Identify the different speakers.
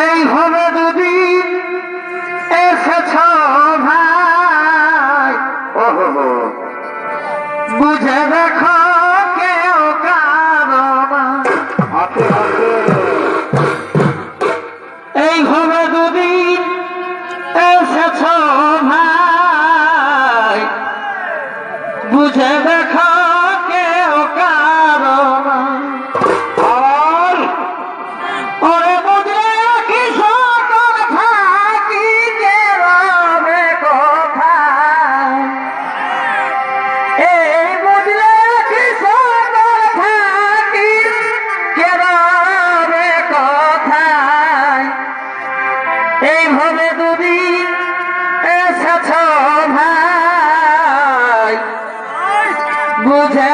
Speaker 1: এই হবে দুদিন এসেছ ভাই ও হো হো। বুঝে দেখো কেউ কারও না।
Speaker 2: হাতে হাতে
Speaker 1: এই হবে দুদিন এসেছ ভাই বুঝে দেখো এইভাবে দুদিন এসেছ ভাই বুঝে